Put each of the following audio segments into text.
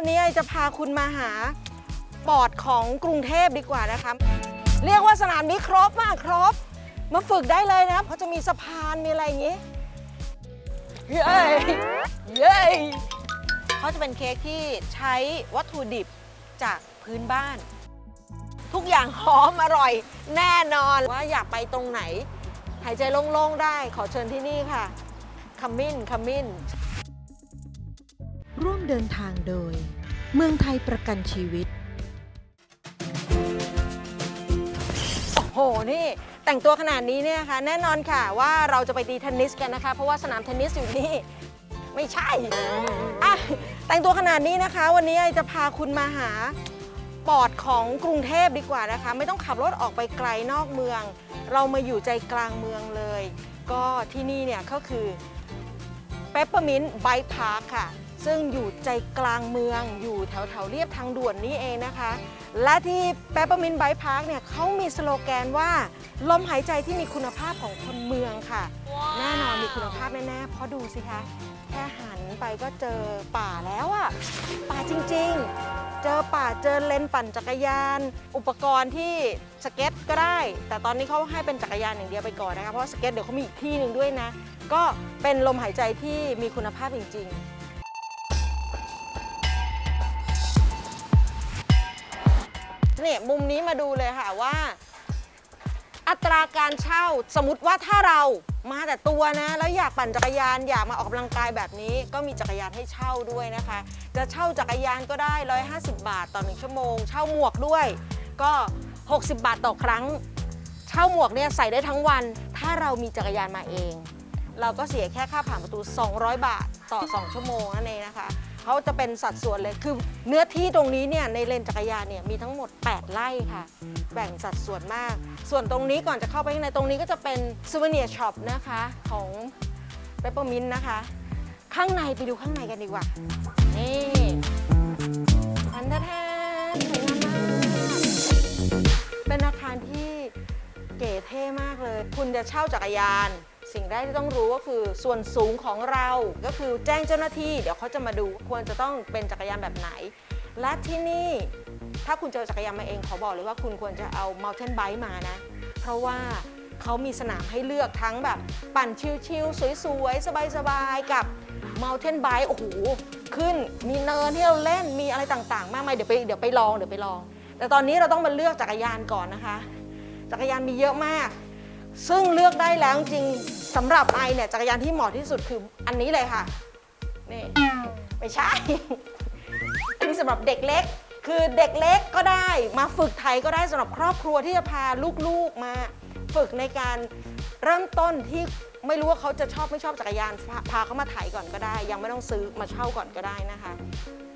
วันนี้ไอจะพาคุณมาหาปอดของกรุงเทพดีกว่านะคะเรียกว่าสนามนี้ครบมากครบ มาฝึกได้เลยนะเพราะจะมีสะพานมีอะไรอย่างงี้ เย้เย้เขาจะเป็นเค้กที่ใช้วัตถุดิบจากพื้นบ้าน ทุกอย่างหอมอร่อย แน่นอนว่าอยากไปตรงไหน หายใจโล่งๆได้ขอเชิญที่นี่ค่ะขมิ้นขมิ้นร่วมเดินทางโดย เมืองไทยประกันชีวิต โอ้โห นี่ แต่งตัวขนาดนี้เนี่ยนะคะ แน่นอนค่ะว่าเราจะไปตีเทนนิสกันนะคะ เพราะว่าสนามเทนนิสอยู่นี่ ไม่ใช่อะแต่งตัวขนาดนี้นะคะ วันนี้ไอจะพาคุณมาหาปอดของกรุงเทพดีกว่านะคะ ไม่ต้องขับรถออกไปไกลนอกเมือง เรามาอยู่ใจกลางเมืองเลย ก็ที่นี่เนี่ยก็คือเปปเปอร์มินต์ไบพาร์คค่ะ ซึ่งอยู่ใจกลางเมืองอยู่แถวแถวๆเรียบทางด่วนนี่เองนะคะ และที่เปปเปอร์มินต์ไบพาร์คเนี่ยเขามีสโลแกนว่า ลมหายใจที่มีคุณภาพของคนเมืองค่ะ แน่นอนมีคุณภาพแน่ๆเพราะดูสิคะ แค่หันไปก็เจอป่าแล้วอะป่าจริงๆ เจอป่าเจอเลนปั่นจักรยาน อุปกรณ์ที่สเก็ตก็ได้ แต่ตอนนี้เขาให้เป็นจักรยานอย่างเดียวไปก่อนนะคะเพราะว่าสเก็ตเดี๋ยวเขามีอีกที่หนึ่งด้วยนะ ก็เป็นลมหายใจที่มีคุณภาพจริง ๆ เนี่ยมุมนี้มาดูเลยค่ะว่า อัตราการเช่าสมมติว่าถ้าเรามาแต่ตัวนะ แล้วอยากปั่นจักรยานอยากมาออกกำลังกายแบบนี้ ก็มีจักรยานให้เช่าด้วยนะคะ จะเช่าจักรยานก็ได้ 150 บาทต่อ1ชั่วโมง เช่าหมวกด้วย ก็ 60 บาทต่อครั้ง เช่าหมวกเนี่ยใส่ได้ทั้งวัน ถ้าเรามีจักรยานมาเอง เราก็เสียแค่ค่าผ่านประตู 200 บาทต่อ 2 ชั่วโมงนั่นเองนะคะ เขาจะเป็นสัดส่วนเลย คือเนื้อที่ตรงนี้เนี่ยในเลนจักรยานเนี่ยมีทั้งหมด 8 ไร่ค่ะ แบ่งสัดส่วนมาก ส่วนตรงนี้ก่อนจะเข้าไปข้างในตรงนี้ก็จะเป็นซูเวเนียร์ช็อปนะคะของเปเปอร์มินนะคะ ข้างในไปดูข้างในกันดีกว่า นี่ทันทแทนสวยงามมากเป็นอาคารที่เก๋เท่มากเลย คุณจะเช่าจักรยาน สิ่งแรกที่ต้องรู้ก็คือส่วนสูงของเราก็คือแจ้งเจ้าหน้าที่ เดี๋ยวเขาจะมาดูควรจะต้องเป็นจักรยานแบบไหน และที่นี่ถ้าคุณจะเอาจักรยานมาเองขอบอกเลยว่าคุณควรจะเอา mountain bike มานะ เพราะว่าเขามีสนามให้เลือกทั้งแบบ ปั่นชิลๆสวยๆ สบายๆ กับ mountain bike โอ้โหขึ้นมีเนินที่เราเล่นมีอะไรต่างๆ มากมายเดี๋ยวไปเดี๋ยวไปลองเดี๋ยวไปลอง แต่ตอนนี้เราต้องมาเลือกจักรยานก่อนนะคะ จักรยานมีเยอะมาก ซึ่งเลือกได้แล้วจริงสำหรับไอเนี่ยจักรยานที่เหมาะที่สุดคืออันนี้เลยค่ะนี่ไม่ใช่ อันนี้สำหรับเด็กเล็ก คือเด็กเล็กก็ได้มาฝึกไทยก็ได้สำหรับครอบครัวที่จะพาลูกๆมาฝึกในการเริ่มต้นที่ไม่รู้ว่าเขาจะชอบไม่ชอบจักรยานพาพาเขามาไถก่อนก็ได้ ยังไม่ต้องซื้อมาเช่าก่อนก็ได้นะคะ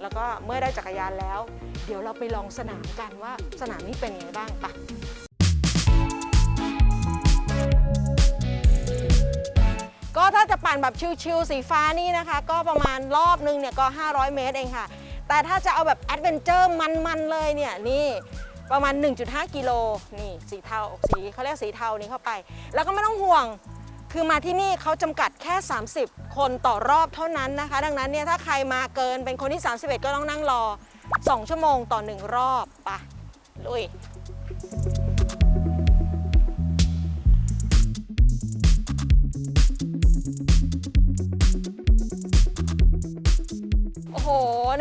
แล้วก็เมื่อได้จักรยานแล้ว เดี๋ยวเราไปลองสนามกันว่าสนามนี้เป็นยังไงบ้างไปะ ปั่นแบบชิลๆสีฟ้านี่นะคะ ก็ประมาณรอบนึงเนี่ยก็ 500 เมตรเองค่ะ แต่ถ้าจะเอาแบบแอดเวนเจอร์มันๆเลยเนี่ยนี่ประมาณ 1.5 กิโลนี่สีเทาสีเขาเรียกสีเทานี้เข้าไป แล้วก็ไม่ต้องห่วงคือมาที่นี่เขาจำกัดแค่ 30 คนต่อรอบเท่านั้นนะคะ ดังนั้นเนี่ยถ้าใครมาเกินเป็นคนที่ 31 ก็ต้องนั่งรอ 2 ชั่วโมงต่อ 1 รอบปะลุย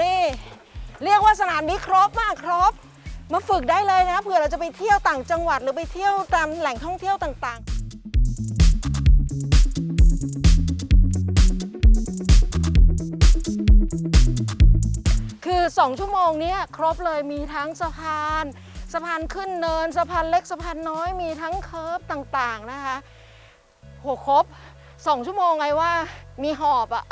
นี่ เรียกว่าสนามนี้ครบมากครบ มาฝึกได้เลยนะเผื่อเราจะไปเที่ยวต่างจังหวัดหรือไปเที่ยวตามแหล่งท่องเที่ยวต่างๆคือ 2 ชั่วโมงนี้ครบเลยมีทั้งสะพาน สะพานขึ้นเนิน สะพานเล็กสะพานน้อยมีทั้งเคิร์ฟต่างๆนะคะโหครบ 2 ชั่วโมงไงว่ามีหอบอะ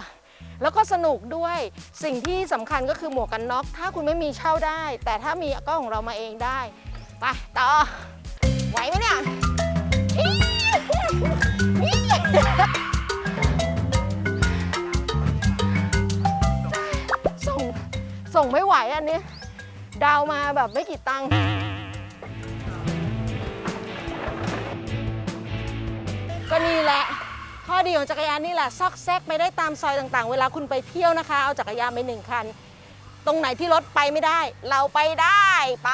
แล้วก็สนุกด้วยสิ่งที่สำคัญก็คือหมวกกันน็อก ถ้าคุณไม่มีเช่าได้ แต่ถ้ามีก็ของเรามาเองได้ไปต่อไหวไหมเนี่ยส่งส่งไม่ไหวอันนี้ ดาวมาแบบไม่กี่ตังค์ก็นี่แหละ ข้อดีของจักรยานนี่แหละซอกแซกไปได้ตามซอยต่างๆ เวลาคุณไปเที่ยวนะคะ เอาจักรยานไปหนึ่งคัน ตรงไหนที่รถไปไม่ได้ เราไปได้ไป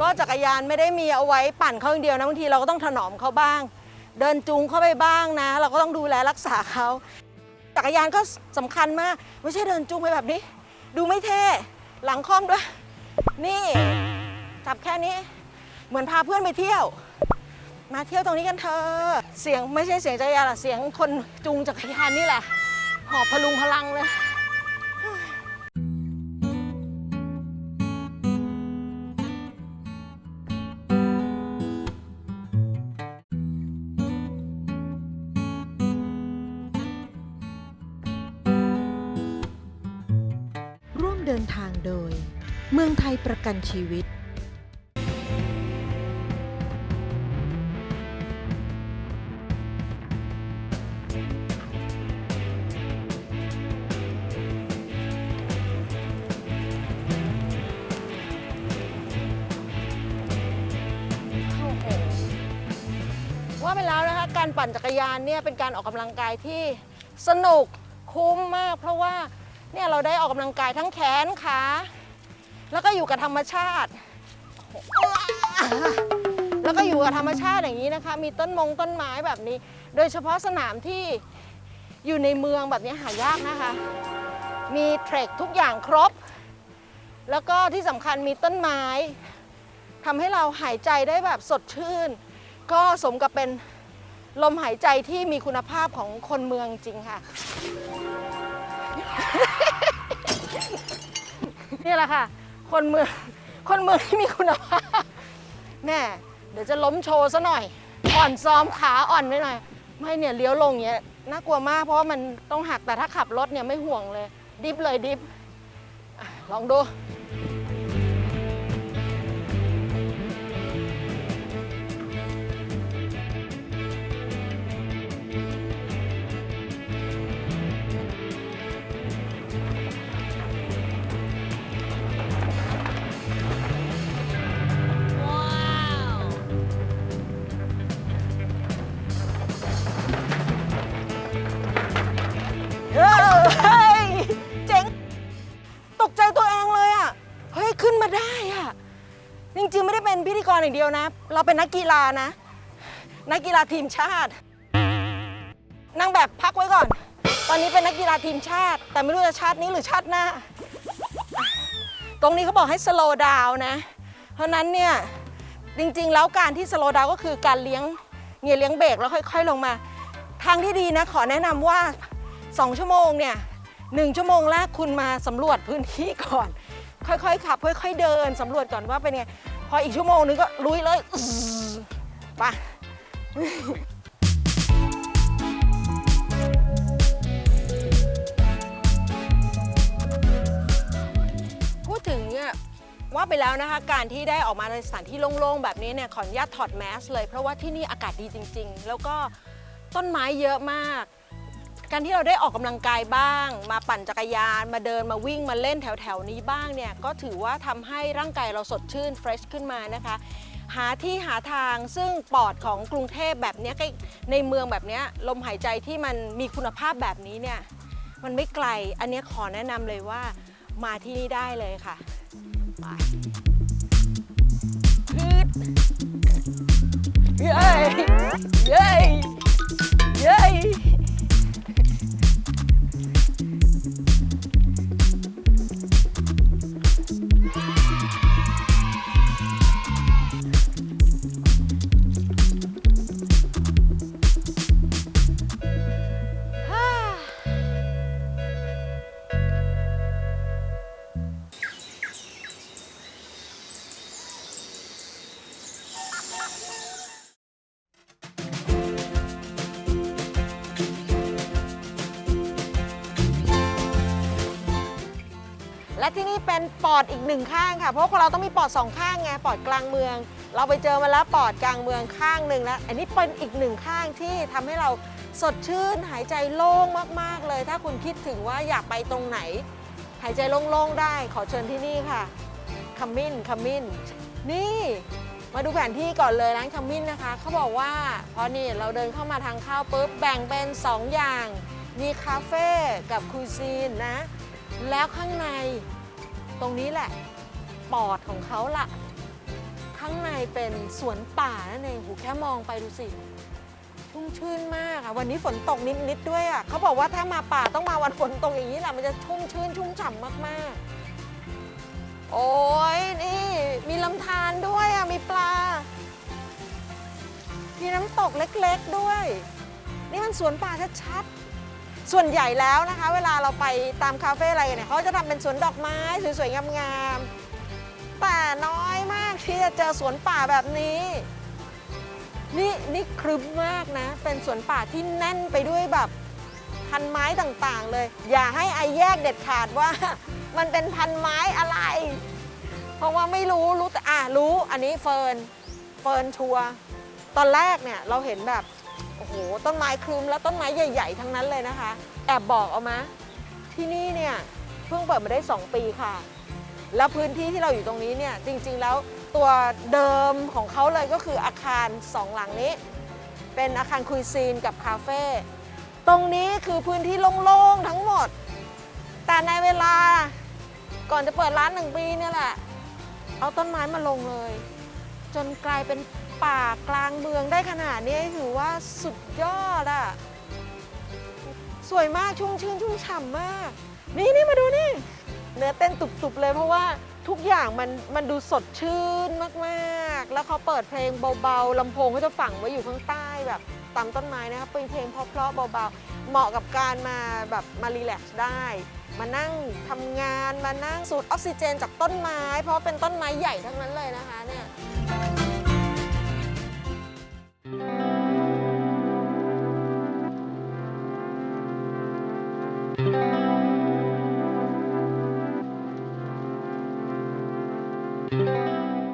ก็จักรยานไม่ได้มีเอาไว้ปั่นเขาอย่างเดียวนะบางทีเราก็ต้องถนอมเขาบ้าง เดินจูงเข้าไปบ้างนะ เราก็ต้องดูแลรักษาเขา จักรยานก็สำคัญมาก ไม่ใช่เดินจูงไปแบบนี้ ดูไม่เท่ หลังคล่อมด้วย นี่จับแค่นี้ เหมือนพาเพื่อนไปเที่ยว มาเที่ยวตรงนี้กันเถอะเสียงไม่ใช่เสียงจักรยานหรอกเสียงคนจูงจักรยานนี่แหละ หอบพลุงพลังเลย กันชีวิตว่าไปแล้วนะคะการปั่นจักรยานเนี่ยเป็นการออกกำลังกายที่สนุกคุ้มมาก เพราะว่าเนี่ยเราได้ออกกำลังกายทั้งแขนขา แล้วก็อยู่กับธรรมชาติ แล้วก็อยู่กับธรรมชาติอย่างนี้นะคะ มีต้นมงต้นไม้แบบนี้ โดยเฉพาะสนามที่อยู่ในเมืองแบบนี้หายากนะคะ มีเทรคทุกอย่างครบ แล้วก็ที่สำคัญมีต้นไม้ทำให้เราหายใจได้แบบสดชื่น ก็สมกับเป็นลมหายใจที่มีคุณภาพของคนเมืองจริงค่ะ นี่แหละค่ะ คนเมืองคนเมืองที่มีคุณภาพแม่เดี๋ยวจะล้มโชว์ซะหน่อย อ่อนซ้อมขาอ่อนไว้หน่อย ไม่เนี่ยเลี้ยวลงเนี้ยน่ากลัวมากเพราะว่ามันต้องหักแต่ถ้าขับรถเนี่ยไม่ห่วงเลย ดิฟเลยดิฟลองดู นะ เราเป็นนักกีฬานะ นักกีฬาทีมชาตินางแบบพักไว้ก่อน ตอนนี้เป็นนักกีฬาทีมชาติ แต่ไม่รู้จะชาตินี้หรือชาติหน้า ตรงนี้เขาบอกให้ slow down นะ เพราะนั้นเนี่ยจริงๆ แล้วการที่ slow down ก็คือการเลี้ยงเงียเลี้ยงเบรกแล้วค่อย ๆ ลงมา ทางที่ดีนะขอแนะนำว่า 2 ชั่วโมงเนี่ยหนึ่งชั่วโมงแรกคุณมาสำรวจพื้นที่ก่อน ค่อยๆขับ ค่อย ๆ เดินสำรวจก่อนว่าเป็นไง พออีกชั่วโมงนึงก็ลุยเลยไปพูดถึงเนี่ยว่าไปแล้วนะคะ การที่ได้ออกมาในสถานที่โล่งๆ แบบนี้เนี่ยขออนุญาตถอดแมสเลย เพราะว่าที่นี่อากาศดีจริง ๆ แล้วก็ต้นไม้เยอะมาก การที่เราได้ออกกำลังกายบ้าง มาปั่นจักรยาน มาเดินมาวิ่งมาเล่นแถวๆนี้บ้างเนี่ยก็ถือว่าทำให้ร่างกายเราสดชื่นเฟรชขึ้นมานะคะหาที่หาทางซึ่งปอดของกรุงเทพแบบเนี้ยในเมืองแบบเนี้ยลมหายใจที่มันมีคุณภาพแบบนี้เนี่ยมันไม่ไกลอันนี้ขอแนะนำเลยว่ามาที่นี่ได้เลยค่ะไปพืดเย้ยเย้ยเย้ เป็นปอดอีกหนึ่งข้างค่ะ เพราะคนเราต้องมีปอดสองข้างไง ปอดกลางเมือง เราไปเจอมาแล้วปอดกลางเมืองข้างหนึ่งแล้ว อันนี้เป็นอีกหนึ่งข้างที่ทำให้เราสดชื่นหายใจโล่งมากๆเลย ถ้าคุณคิดถึงว่าอยากไปตรงไหน หายใจโล่งๆได้ ขอเชิญที่นี่ค่ะขมิ้นขมิ้น นี่มาดูแผนที่ก่อนเลยร้านขมิ้นนะคะ เขาบอกว่าพอนี่เราเดินเข้ามาทางเข้าปุ๊บแบ่งเป็น 2 อย่าง มีคาเฟ่กับคูซีนนะ แล้วข้างใน ตรงนี้แหละ ปอดของเขาละข้างในเป็นสวนป่านั่นเองหูแค่มองไปดูสิ ชุ่มชื่นมากอะวันนี้ฝนตกนิดๆด้วยอะเขาบอกว่าถ้ามาป่าต้องมาวันฝนตกอย่างนี้แหละมันจะชุ่มชื่นชุ่มฉ่ำมากๆ โอ้ยนี่มีลำธารด้วยอะมีปลา มีน้ำตกเล็กๆด้วย นี่มันสวนป่าชัดๆ ส่วนใหญ่แล้วนะคะ เวลาเราไปตามคาเฟ่อะไรเนี่ยเขาจะทำเป็นสวนดอกไม้สวยๆงามๆแต่น้อยมากที่จะเจอสวนป่าแบบนี้ นี่นี่ครึ้มมากนะ เป็นสวนป่าที่แน่นไปด้วยแบบพันไม้ต่างๆ เลย อย่าให้ไอแยกเด็ดขาดว่า มันเป็นพันไม้อะไร เพราะว่าไม่รู้รู้แต่อะรู้อันนี้เฟิร์นเฟิร์นชัวร์ตอนแรกเนี่ยเราเห็นแบบ โอ้โหต้นไม้คลุมแล้วต้นไม้ใหญ่ ๆ ทั้งนั้นเลยนะคะ แอบบอกเอามาที่นี่เนี่ยเพิ่งเปิดมาได้ 2 ปีค่ะ แล้วพื้นที่ที่เราอยู่ตรงนี้เนี่ยจริงๆแล้วตัวเดิมของเขาเลยก็คืออาคารสองหลังนี้ เป็นอาคารคุยซีนกับคาเฟ่ตรงนี้คือพื้นที่โล่งๆทั้งหมด แต่ในเวลาก่อนจะเปิดร้านหนึ่งปีเนี่ยแหละ เอาต้นไม้มาลงเลย จนกลายเป็นป่ากลางเมืองได้ขนาดนี้ถือว่าสุดยอดอะสวยมากชุ่มชื่นชุ่มฉ่ำมาก นี่นี่มาดูนี่ เนื้อเต้นตุบๆเลยเพราะว่าทุกอย่างมันมันดูสดชื่นมากๆ แล้วเขาเปิดเพลงเบาๆลำโพงเขาจะฝังไว้อยู่ข้างใต้แบบตามต้นไม้นะครับเป็นเพลงเพราะๆเบาๆ เหมาะกับการมาแบบมารีแลกซ์ได้ มานั่งทำงานมานั่งสูดออกซิเจนจากต้นไม้ เพราะเป็นต้นไม้ใหญ่ทั้งนั้นเลยนะคะเนี่ย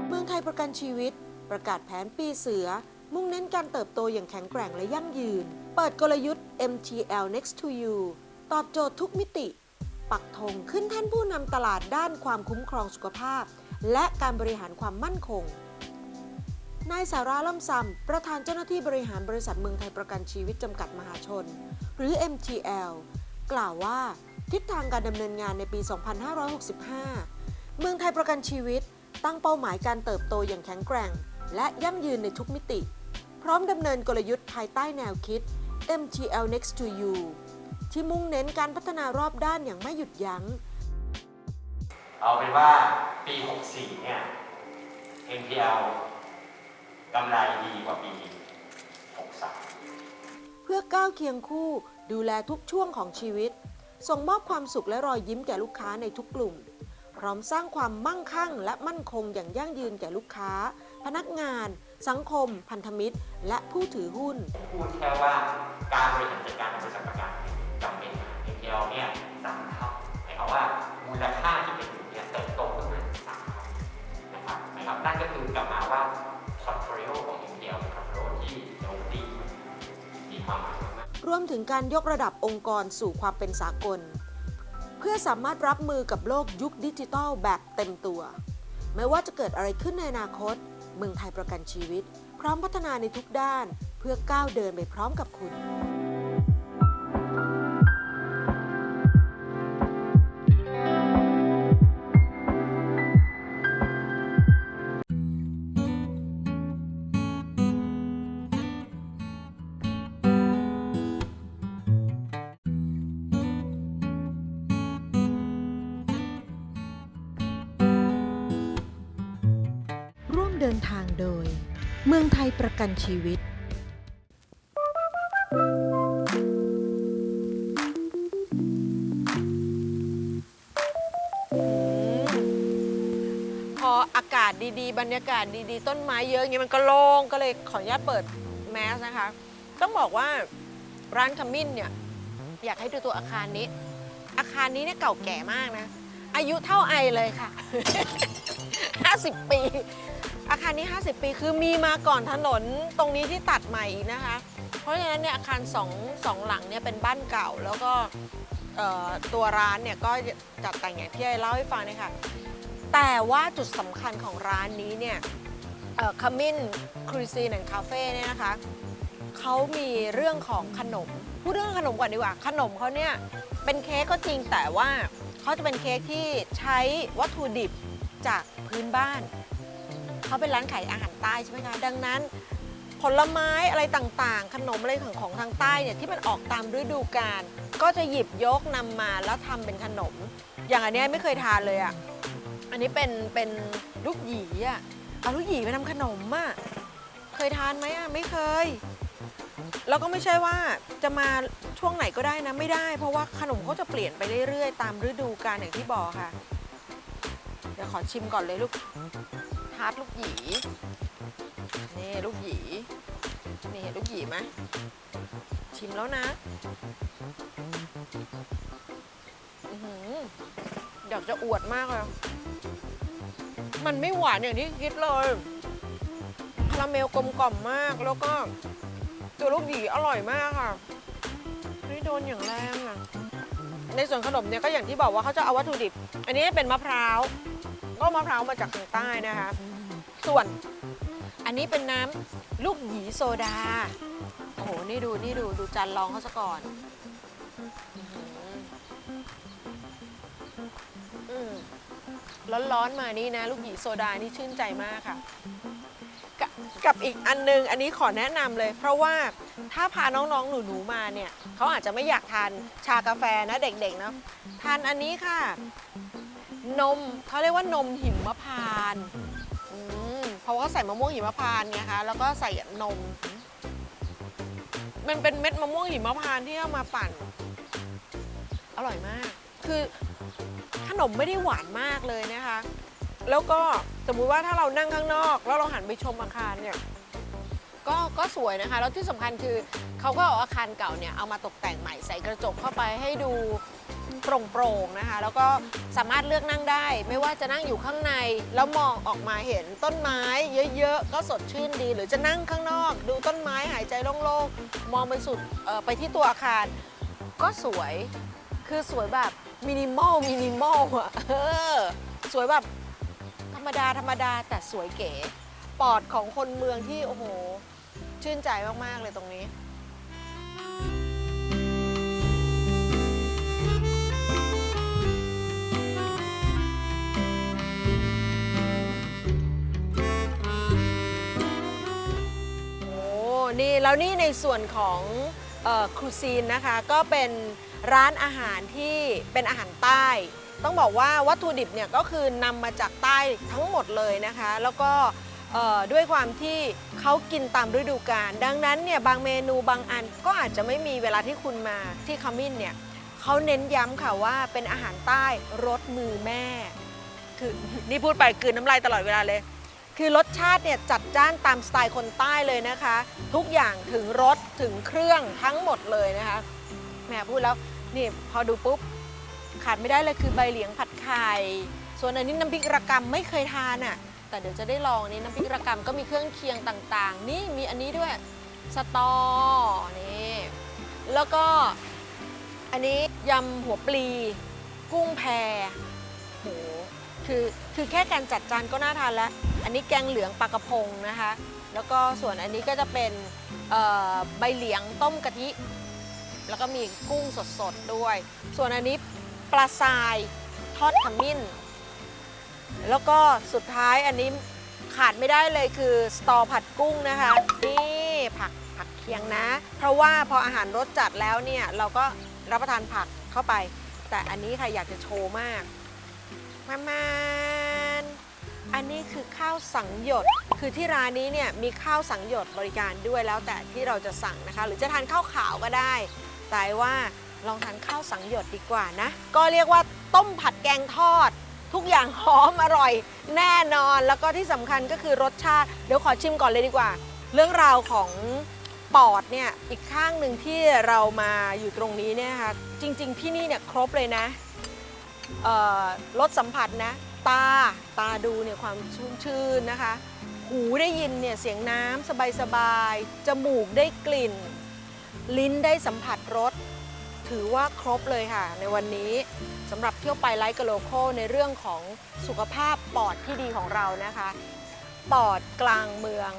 เมืองไทยประกันชีวิต ประกาศแผนปีเสือ มุ่งเน้นการเติบโตอย่างแข็งแกร่งและยั่งยืน เปิดกลยุทธ์ MTL Next to You ตอบโจทย์ทุกมิติ ปักธงขึ้นแท่นผู้นำตลาดด้านความคุ้มครองสุขภาพ และการบริหารความมั่นคงนายสาราล่ำซำประธานเจ้าหน้าที่บริหารบริษัทเมืองไทยประกันชีวิตจำกัดมหาชน หรือ MTL กล่าวว่าทิศทางการดำเนินงานในปี 2565 เมืองไทยประกันชีวิต ตั้งเป้าหมายการเติบโตอย่างแข็งแกร่ง และยั่งยืนในทุกมิติ พร้อมดำเนินกลยุทธ์ภายใต้แนวคิด MTL Next to You ที่มุ่งเน้นการพัฒนารอบด้านอย่างไม่หยุดยัง้ง เอาเป็นว่าปี 64 เนี่ย NPL กำไรดีกว่าปี 63 เพื่อก้าวเคียงคู่ดูแลทุกช่วงของชีวิต ส่งมอบความสุขและรอยยิ้มแก่ลูกค้าในทุกกลุ่ม พร้อมสร้างความมั่งคั่ง และมั่นคงอย่างยั่งยืนแก่ลูกค้า พนักงาน สังคม พันธมิตร และผู้ถือหุ้น พูดแค่ว่าการบริหารจัดการของบริษัทประกันจำเป็น NPL เนี่ยสามเท่าหมายความว่ามูลค่าที่เป็นอยู่เนี่ยเติบโตขึ้นมาสามเท่านะครับนะครับนั่นก็คือกลับมาว่า portfolio ของ NPL เป็น portfolio ที่เฮลตี้มีความหมายมากๆรวมถึงการยกระดับองค์กรสู่ความเป็นสากลเพื่อสามารถรับมือกับโลกยุคดิจิทัลแบบเต็มตัว ไม่ว่าจะเกิดอะไรขึ้นในอนาคต เมืองไทยประกันชีวิต พร้อมพัฒนาในทุกด้าน เพื่อก้าวเดินไปพร้อมกับคุณ ดินทางโดย เมืองไทยประกันชีวิต พออากาศดีๆ บรรยากาศดีๆ ต้นไม้เยอะอย่างนี้มันก็โล่งก็เลยขออนุญาตเปิดแมสนะคะ ต้องบอกว่าร้านขมิ้นเนี่ย อยากให้ดูตัวอาคารนี้ อาคารนี้เนี่ยเก่าแก่มากนะ อายุเท่าไอเลยค่ะ 50 ปี อาคารนี้ 50 ปีคือมีมาก่อนถนนตรงนี้ที่ตัดใหม่อีกนะคะ เพราะฉะนั้นเนี่ยอาคารสองสองหลังเนี่ยเป็นบ้านเก่าแล้วก็ตัวร้านเนี่ยก็จัดแต่งอย่างที่ไอเล่าให้ฟังเนี่ยค่ะ แต่ว่าจุดสำคัญของร้านนี้เนี่ยขมิ้นครีซีนแอนด์คาเฟ่เนี่ยนะคะเขามีเรื่องของขนม พูดเรื่องขนมก่อนดีกว่า ขนมเขาเนี่ยเป็นเค้กก็จริงแต่ว่าเขาจะเป็นเค้กที่ใช้วัตถุดิบจากพื้นบ้าน เขาเป็นร้านขายอาหารใต้ใช่ไหมคะ ดังนั้น ผลไม้อะไรต่างๆ ขนมอะไรของของทางใต้เนี่ยที่มันออกตามฤดูกาลก็จะหยิบยกนำมาแล้วทำเป็นขนม อย่างอันเนี้ยไม่เคยทานเลยอะ อันนี้เป็นเป็นลูกหยีอะเอาลูกหยีไปทำขนมอะเคยทานไหมอะไม่เคย แล้วก็ไม่ใช่ว่าจะมาช่วงไหนก็ได้นะไม่ได้ เพราะว่าขนมเขาจะเปลี่ยนไปเรื่อยๆ ตามฤดูกาลอย่างที่บอกค่ะเดี๋ยวขอชิมก่อนเลยลูก ทาร์ตลูกหยีนี่ลูกหยีนี่เห็นลูกหยีไหมชิมแล้วนะอยากจะอวดมากเลยมันไม่หวานอย่างที่คิดเลยคาราเมลกลมกล่อมมากแล้วก็ ตัวลูกหยีอร่อยมากค่ะไม่โดนอย่างแรงอะในส่วนขนมเนี่ยก็อย่างที่บอกว่าเขาจะเอาวัตถุดิบ อันนี้เป็นมะพร้าว ก็มะพร้าวมาจากทางใต้นะคะ ส่วนอันนี้เป็นน้ำลูกหยีโซดา โอ้โห นี่ดู นี่ดู ดูจานรองเขาซะก่อนอื้อหืออืมร้อนๆมานี่นะ ลูกหยีโซดา นี่ชื่นใจมากค่ะกับกับอีกอันนึง อันนี้ขอแนะนำเลย เพราะว่าถ้าพาน้องๆ หนูๆ มาเนี่ย เขาอาจจะไม่อยากทานชากาแฟนะเด็กๆเนาะทานอันนี้ค่ะ นมเขาเรียกว่านมหิมพานต์อืมเพราะว่าใส่มะม่วงหิมพานต์ไงคะแล้วก็ใส่นม มันเป็นเม็ดมะม่วงหิมพานต์ที่เอามาปั่น อร่อยมาก คือขนมไม่ได้หวานมากเลยนะคะ แล้วก็สมมุติว่าถ้าเรานั่งข้างนอก แล้วเราหันไปชมอาคารเนี่ยก็ก็สวยนะคะ แล้วที่สำคัญคือเขาก็เอาอาคารเก่าเนี่ยเอามาตกแต่งใหม่ใส่กระจกเข้าไปให้ดู โปร่งๆนะคะ แล้วก็สามารถเลือกนั่งได้ ไม่ว่าจะนั่งอยู่ข้างใน แล้วมองออกมาเห็นต้นไม้เยอะๆ ก็สดชื่นดี หรือจะนั่งข้างนอก ดูต้นไม้หายใจโล่งๆ มองไปสุดไปที่ตัวอาคาร ก็สวยคือสวยแบบมินิมอลมินิมอลอะเออสวยแบบธรรมดาธรรมดาแต่สวยเก๋ปอดของคนเมืองที่โอ้โห ชื่นใจมาก ๆ เลยตรงนี้ แล้วนี่ในส่วนของครูซีนนะคะ ก็เป็นร้านอาหารที่เป็นอาหารใต้ ต้องบอกว่าวัตถุดิบเนี่ยก็คือนำมาจากใต้ทั้งหมดเลยนะคะ แล้วก็ด้วยความที่เขากินตามฤดูกาลดังนั้นเนี่ยบางเมนูบางอันก็อาจจะไม่มีเวลาที่คุณมาที่ขมิ้นเนี่ยเขาเน้นย้ำค่ะว่าเป็นอาหารใต้รสมือแม่ คือนี่พูดไปคืนน้ำลายตลอดเวลาเลย คือรสชาติเนี่ยจัดจ้านตามสไตล์คนใต้เลยนะคะ ทุกอย่างถึงรสถึงเครื่องทั้งหมดเลยนะคะแหมพูดแล้วนี่พอดูปุ๊บขาดไม่ได้เลยคือใบเหลียงผัดไข่ส่วนอันนี้น้ำพริกระกำไม่เคยทานอะ่ะแต่เดี๋ยวจะได้ลองนี่น้ำพริกระกำก็มีเครื่องเคียงต่างๆ นี่มีอันนี้ด้วยสตอนี่แล้วก็อันนี้ยำหัวปลี กุ้งแพ คือคือแค่การจัดจานก็น่าทานแล้ว อันนี้แกงเหลืองปลากระพงนะคะ แล้วก็ส่วนอันนี้ก็จะเป็นใบเหลียงต้มกะทิ แล้วก็มีกุ้งสดๆด้วย ส่วนอันนี้ปลาทรายทอดขมิ้น แล้วก็สุดท้ายอันนี้ขาดไม่ได้เลยคือสตอผัดกุ้งนะคะ นี่ผักผักเคียงนะ เพราะว่าพออาหารรสจัดแล้วเนี่ย เราก็รับประทานผักเข้าไป แต่อันนี้ค่ะอยากจะโชว์มาก มามาอันนี้คือข้าวสังหยด คือที่ร้านนี้เนี่ยมีข้าวสังหยดบริการด้วยแล้วแต่ที่เราจะสั่งนะคะ หรือจะทานข้าวขาวก็ได้ แต่ว่าลองทานข้าวสังหยดดีกว่านะ ก็เรียกว่าต้มผัดแกงทอด ทุกอย่างหอมอร่อย แน่นอนแล้วก็ที่สำคัญก็คือรสชาติเดี๋ยวขอชิมก่อนเลยดีกว่า เรื่องราวของปอดเนี่ยอีกข้างหนึ่งที่เรามาอยู่ตรงนี้เนี่ยค่ะจริง ๆ ที่นี่เนี่ยครบเลยนะ รสสัมผัสนะ ตาตาดูเนี่ยความชุ่มชื่นนะคะ หูได้ยินเนี่ยเสียงน้ำสบายๆจมูกได้กลิ่น ลิ้นได้สัมผัสรสถือว่าครบเลยค่ะ ในวันนี้สำหรับเที่ยวไปไลฟ์กับโลโก้ในเรื่องของสุขภาพปอดที่ดีของเรานะคะ ปอดกลางเมือง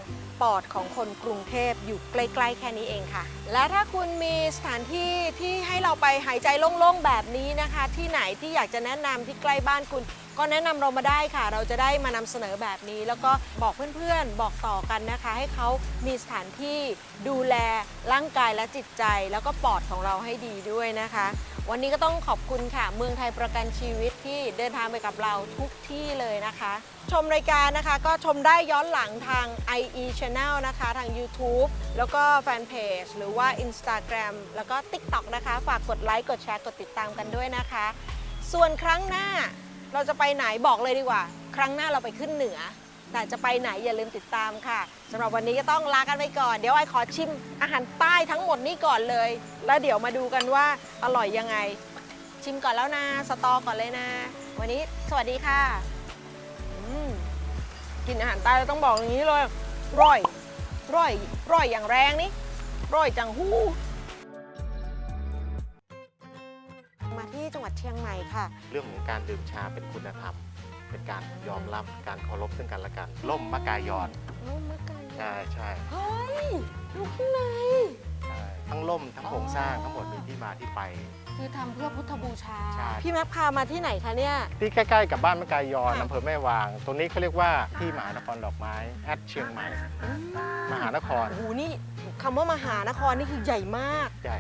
ปอดของคนกรุงเทพอยู่ใกล้ๆแค่นี้เองค่ะ และถ้าคุณมีสถานที่ที่ให้เราไปหายใจโล่งๆแบบนี้นะคะ ที่ไหนที่อยากจะแนะนำที่ใกล้บ้านคุณ ก็แนะนำเรามาได้ค่ะ เราจะได้มานำเสนอแบบนี้ แล้วก็บอกเพื่อนๆ บอกต่อกันนะคะ ให้เขามีสถานที่ดูแลร่างกายและจิตใจ แล้วก็ปอดของเราให้ดีด้วยนะคะ วันนี้ก็ต้องขอบคุณค่ะ เมืองไทยประกันชีวิตที่เดินทางไปกับเราทุกที่เลยนะคะ ชมรายการนะคะก็ชมได้ย้อนหลังทาง IE Channel นะคะ ทาง YouTube แล้วก็แฟนเพจหรือว่า Instagram แล้วก็ TikTok นะคะ ฝากกดไลค์ กดแชร์ กดติดตามกันด้วยนะคะ ส่วนครั้งหน้าเราจะไปไหนบอกเลยดีกว่า ครั้งหน้าเราไปขึ้นเหนือ แต่จะไปไหนอย่าลืมติดตามค่ะสำหรับวันนี้ก็ต้องลากันไปก่อน เดี๋ยวไอขอชิมอาหารใต้ทั้งหมดนี้ก่อนเลย แล้วเดี๋ยวมาดูกันว่าอร่อยยังไง ชิมก่อนแล้วนะ สตอก่อนเลยนะ วันนี้สวัสดีค่ะอืมกินอาหารใต้เราต้องบอกอย่างนี้เลยร่อยร่อยร่อยอย่างแรงนี่ร่อยจังหู้มาที่จังหวัดเชียงใหม่ค่ะ เรื่องของการดื่มชาเป็นคุณธรรม เป็นการยอมรับการเคารพซึ่งกันและกันล่มมะกายอนล่มมะกาใช่ใช่เฮ้ยดูข้างในใช่ทั้งล่มทั้งโครงสร้างทั้งหมดมีที่มาที่ไป คือทำเพื่อพุทธบูชา ใช่ พี่แม็กพามาที่ไหนคะเนี่ย ที่ใกล้ๆกับบ้านมะกายอนค่ะ อำเภอแม่วาง ตรงนี้เขาเรียกว่าที่มหานครดอกไม้แอดเชียงใหม่ มหานครโอ้โหนี่คำว่ามหานครนี่คือใหญ่มาก ใหญ่